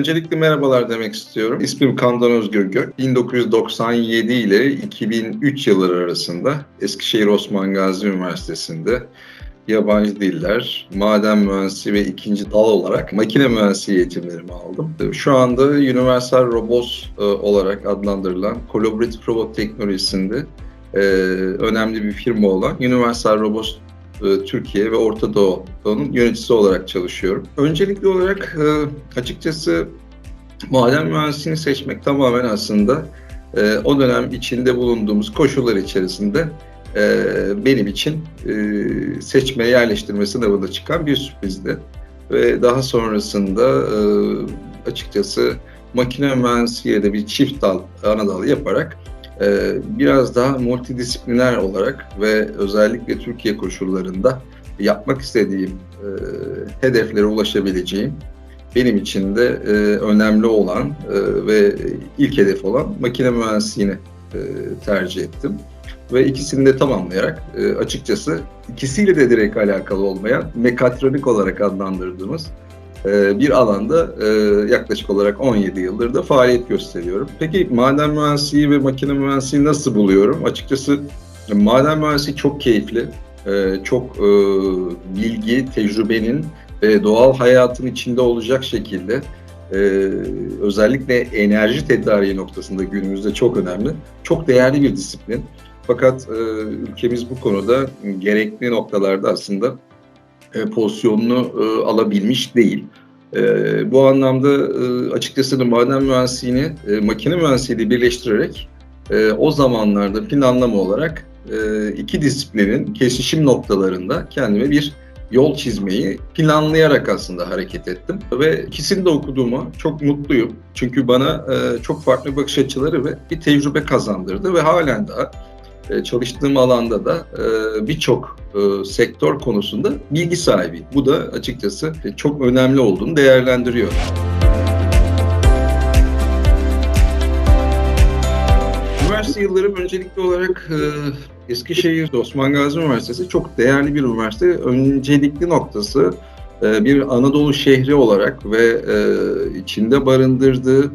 Öncelikle merhabalar demek istiyorum. İsmim Kandan Özgür Gök. 1997 ile 2003 yılları arasında Eskişehir Osman Gazi Üniversitesi'nde yabancı diller, maden mühendisliği ve ikinci dal olarak makine mühendisliği eğitimlerimi aldım. Şu anda Universal Robots e, olarak adlandırılan Collaborative Robot teknolojisinde e, önemli bir firma olan Universal Robots Türkiye ve Orta Doğu'nun yöneticisi olarak çalışıyorum. Öncelikli olarak açıkçası maden mühendisliğini seçmek tamamen aslında o dönem içinde bulunduğumuz koşullar içerisinde benim için seçme yerleştirme sınavında çıkan bir sürprizdi. Ve daha sonrasında açıkçası makine mühendisliğe de bir çift dal, ana dal yaparak biraz daha multidisipliner olarak ve özellikle Türkiye koşullarında yapmak istediğim hedeflere ulaşabileceğim benim için de önemli olan ve ilk hedef olan makine mühendisliğini tercih ettim. Ve ikisini de tamamlayarak e, açıkçası ikisiyle de direkt alakalı olmayan mekatronik olarak adlandırdığımız e, bir alanda e, yaklaşık olarak 17 yıldır da faaliyet gösteriyorum. Peki maden mühendisliği ve makine mühendisliği nasıl buluyorum? Açıkçası maden mühendisliği çok keyifli, e, çok e, bilgi, tecrübenin ve doğal hayatın içinde olacak şekilde ee, özellikle enerji tedariği noktasında günümüzde çok önemli. Çok değerli bir disiplin. Fakat e, ülkemiz bu konuda gerekli noktalarda aslında e, pozisyonunu e, alabilmiş değil. E, bu anlamda e, açıkçası maden mühendisliğini e, makine mühendisliğiyle birleştirerek e, o zamanlarda planlama olarak e, iki disiplinin kesişim noktalarında kendime bir yol çizmeyi planlayarak aslında hareket ettim. Ve ikisini de okuduğuma çok mutluyum. Çünkü bana e, çok farklı bakış açıları ve bir tecrübe kazandırdı ve halen daha çalıştığım alanda da e, birçok e, sektör konusunda bilgi sahibi. Bu da açıkçası çok önemli olduğunu değerlendiriyor. Üniversite yıllarım öncelikli olarak Eskişehir Osman Gazi Üniversitesi çok değerli bir üniversite. Öncelikli noktası bir Anadolu şehri olarak ve içinde barındırdığı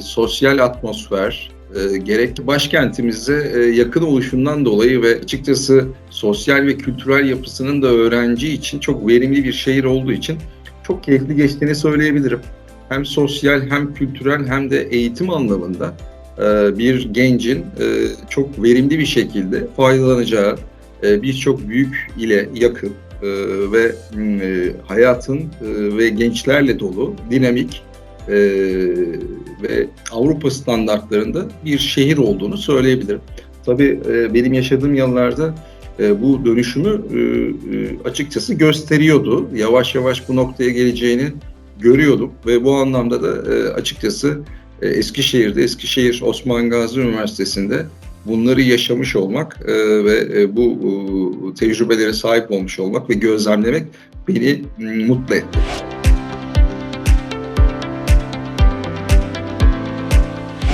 sosyal atmosfer, e, gerek başkentimize e, yakın oluşundan dolayı ve açıkçası sosyal ve kültürel yapısının da öğrenci için çok verimli bir şehir olduğu için çok keyifli geçtiğini söyleyebilirim. Hem sosyal hem kültürel hem de eğitim anlamında e, bir gencin e, çok verimli bir şekilde faydalanacağı e, birçok büyük ile yakın e, ve e, hayatın e, ve gençlerle dolu dinamik e, ve Avrupa standartlarında bir şehir olduğunu söyleyebilirim. Tabii e, benim yaşadığım yıllarda e, bu dönüşümü e, e, açıkçası gösteriyordu. Yavaş yavaş bu noktaya geleceğini görüyordum ve bu anlamda da e, açıkçası e, Eskişehir'de, Eskişehir Osman Gazi Üniversitesi'nde bunları yaşamış olmak e, ve e, bu e, tecrübelere sahip olmuş olmak ve gözlemlemek beni mutlu etti.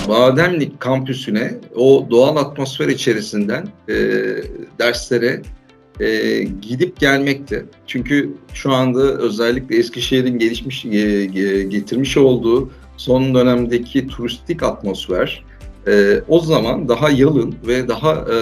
Bademlik kampüsüne o doğal atmosfer içerisinden e, derslere e, gidip gelmekti. Çünkü şu anda özellikle Eskişehir'in gelişmiş e, getirmiş olduğu son dönemdeki turistik atmosfer e, o zaman daha yalın ve daha e,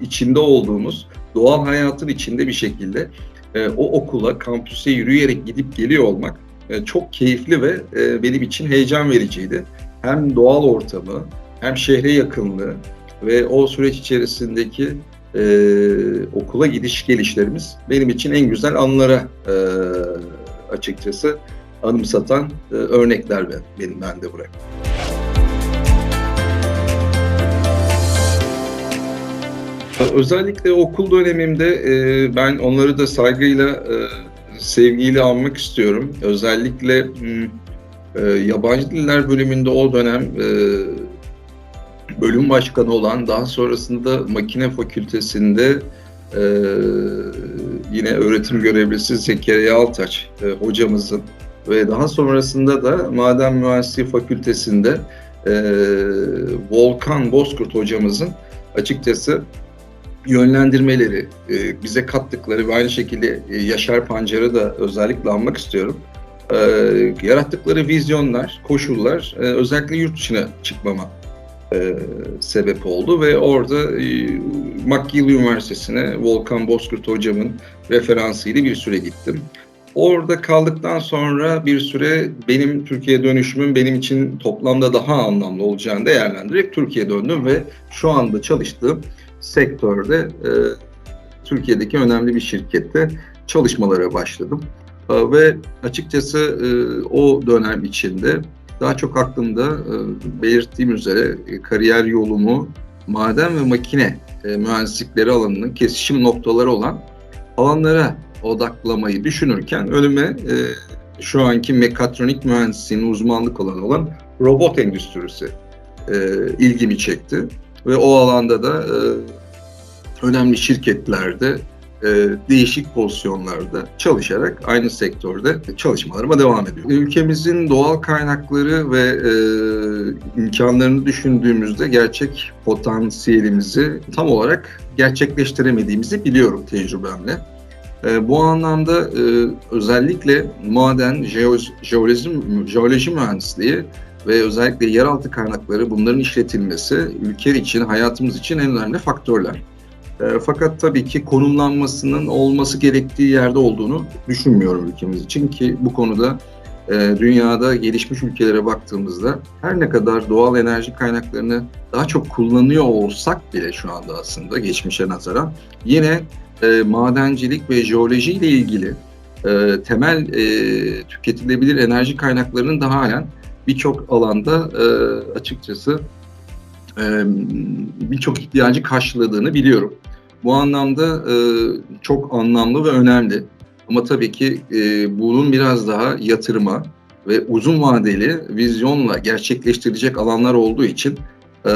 içinde olduğumuz doğal hayatın içinde bir şekilde e, o okula, kampüse yürüyerek gidip geliyor olmak e, çok keyifli ve e, benim için heyecan vericiydi hem doğal ortamı hem şehre yakınlığı ve o süreç içerisindeki e, okula gidiş gelişlerimiz benim için en güzel anlara e, açıkçası anımsatan e, örnekler ben, benim bende bırak. Özellikle okul dönemimde e, ben onları da saygıyla, e, sevgiyle anmak istiyorum. Özellikle hmm, e, yabancı diller bölümünde o dönem e, bölüm başkanı olan daha sonrasında makine fakültesinde e, yine öğretim görevlisi Zekeriya Altaç e, hocamızın ve daha sonrasında da maden mühendisliği fakültesinde e, Volkan Bozkurt hocamızın açıkçası yönlendirmeleri, e, bize kattıkları ve aynı şekilde e, Yaşar Pancar'ı da özellikle anmak istiyorum e, yarattıkları vizyonlar, koşullar e, özellikle yurt dışına çıkmama e, sebep oldu ve orada e, McGill Üniversitesi'ne Volkan Bozkurt hocamın referansıyla bir süre gittim. Orada kaldıktan sonra bir süre benim Türkiye dönüşümün benim için toplamda daha anlamlı olacağını değerlendirerek Türkiye'ye döndüm ve şu anda çalıştığım sektörde e, Türkiye'deki önemli bir şirkette çalışmalara başladım. E, ve açıkçası e, o dönem içinde daha çok aklımda e, belirttiğim üzere e, kariyer yolumu maden ve makine mühendislikleri alanının kesişim noktaları olan alanlara odaklamayı düşünürken önüme şu anki mekatronik mühendisliğinin uzmanlık alanı olan robot endüstrisi ilgimi çekti. Ve o alanda da önemli şirketlerde e, değişik pozisyonlarda çalışarak aynı sektörde çalışmalarıma devam ediyorum. Ülkemizin doğal kaynakları ve e, imkanlarını düşündüğümüzde gerçek potansiyelimizi tam olarak gerçekleştiremediğimizi biliyorum tecrübemle. E, bu anlamda e, özellikle maden, jeoloji, jeoloji, jeoloji mühendisliği ve özellikle yeraltı kaynakları bunların işletilmesi ülke için, hayatımız için en önemli faktörler. E, fakat tabii ki konumlanmasının olması gerektiği yerde olduğunu düşünmüyorum ülkemiz için ki bu konuda e, dünyada gelişmiş ülkelere baktığımızda her ne kadar doğal enerji kaynaklarını daha çok kullanıyor olsak bile şu anda aslında geçmişe nazaran yine e, madencilik ve jeoloji ile ilgili temel tüketilebilir enerji kaynaklarının da halen birçok alanda açıkçası e, birçok ihtiyacı karşıladığını biliyorum. Bu anlamda çok anlamlı ve önemli. Ama tabii ki bunun biraz daha yatırıma ve uzun vadeli vizyonla gerçekleştirilecek alanlar olduğu için e,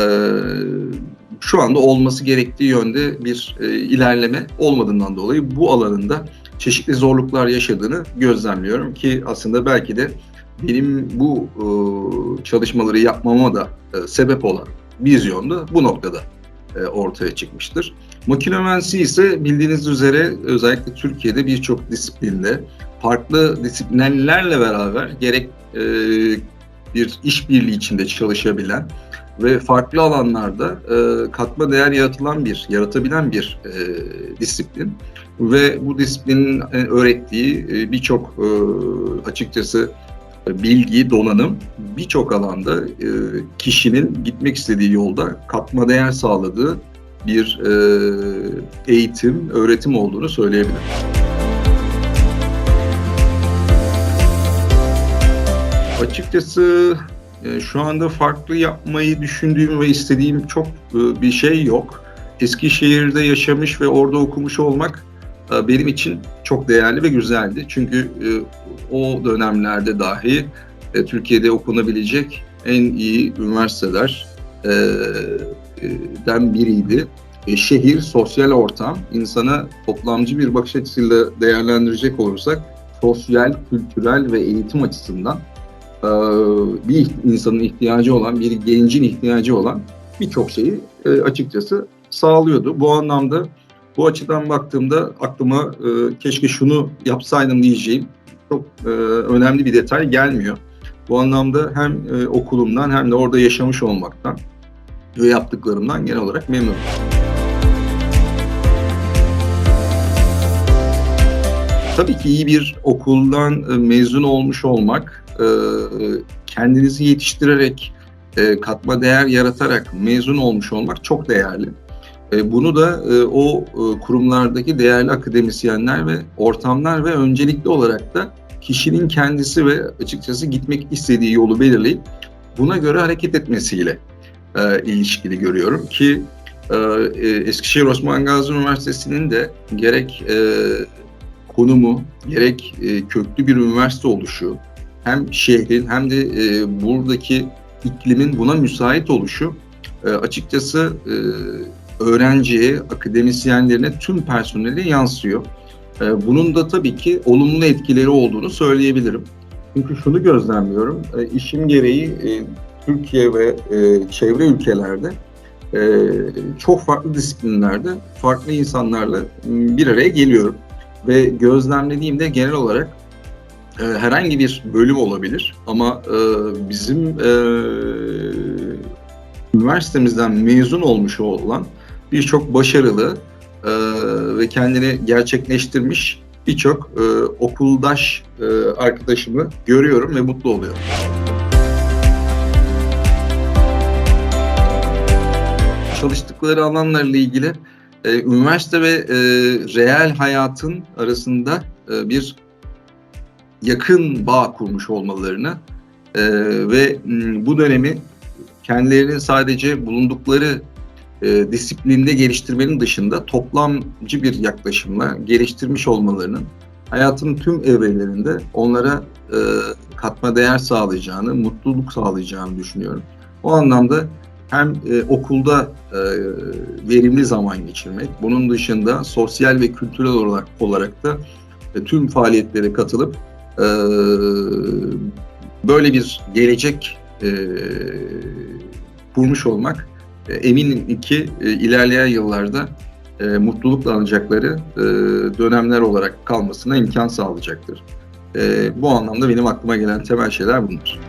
şu anda olması gerektiği yönde bir ilerleme olmadığından dolayı bu alanında çeşitli zorluklar yaşadığını gözlemliyorum ki aslında belki de benim bu çalışmaları yapmama da sebep olan vizyon da bu noktada e, ortaya çıkmıştır. Makine mühendisliği ise bildiğiniz üzere özellikle Türkiye'de birçok disiplinde farklı disiplinlerle beraber gerek e, bir işbirliği içinde çalışabilen ve farklı alanlarda e, katma değer yaratılan bir, yaratabilen bir e, disiplin ve bu disiplinin e, öğrettiği e, birçok e, açıkçası bilgi, donanım birçok alanda e, kişinin gitmek istediği yolda katma değer sağladığı bir e, eğitim, öğretim olduğunu söyleyebilirim. Açıkçası e, şu anda farklı yapmayı düşündüğüm ve istediğim çok bir şey yok. Eskişehir'de yaşamış ve orada okumuş olmak benim için çok değerli ve güzeldi. Çünkü o dönemlerde dahi Türkiye'de okunabilecek en iyi üniversitelerden biriydi. Şehir, sosyal ortam, insana toplamcı bir bakış açısıyla değerlendirecek olursak sosyal, kültürel ve eğitim açısından e, bir insanın ihtiyacı olan, bir gencin ihtiyacı olan birçok şeyi e, açıkçası sağlıyordu. Bu anlamda bu açıdan baktığımda aklıma e, keşke şunu yapsaydım diyeceğim çok önemli bir detay gelmiyor. Bu anlamda hem okulumdan hem de orada yaşamış olmaktan ve yaptıklarımdan genel olarak memnunum. Tabii ki iyi bir okuldan mezun olmuş olmak e, kendinizi yetiştirerek, e, katma değer yaratarak mezun olmuş olmak çok değerli. E, bunu da o kurumlardaki değerli akademisyenler ve ortamlar ve öncelikli olarak da kişinin kendisi ve açıkçası gitmek istediği yolu belirleyip buna göre hareket etmesiyle ilişkili görüyorum ki Eskişehir Osman Gazi Üniversitesi'nin de gerek konumu, gerek köklü bir üniversite oluşu, hem şehrin hem de e, buradaki iklimin buna müsait oluşu e, açıkçası e, öğrenciye, akademisyenlerine, tüm personele yansıyor. E, bunun da tabii ki olumlu etkileri olduğunu söyleyebilirim. Çünkü şunu gözlemliyorum, e, işim gereği e, Türkiye ve e, çevre ülkelerde e, çok farklı disiplinlerde farklı insanlarla bir araya geliyorum. Ve gözlemlediğimde genel olarak herhangi bir bölüm olabilir ama bizim üniversitemizden mezun olmuş olan birçok başarılı e, ve kendini gerçekleştirmiş birçok e, okuldaş e, arkadaşımı görüyorum ve mutlu oluyorum. Çalıştıkları alanlarla ilgili e, üniversite ve e, reel hayatın arasında e, bir yakın bağ kurmuş olmalarını e, ve m, bu dönemi kendilerini sadece bulundukları e, disiplinde geliştirmenin dışında toplamcı bir yaklaşımla geliştirmiş olmalarının hayatın tüm evrelerinde onlara e, katma değer sağlayacağını, mutluluk sağlayacağını düşünüyorum. O anlamda hem e, okulda e, verimli zaman geçirmek, bunun dışında sosyal ve kültürel olarak, olarak da e, tüm faaliyetlere katılıp e, böyle bir gelecek e, kurmuş olmak e, eminim ki e, ilerleyen yıllarda e, mutlulukla alacakları e, dönemler olarak kalmasına imkan sağlayacaktır. E, bu anlamda benim aklıma gelen temel şeyler bunlar.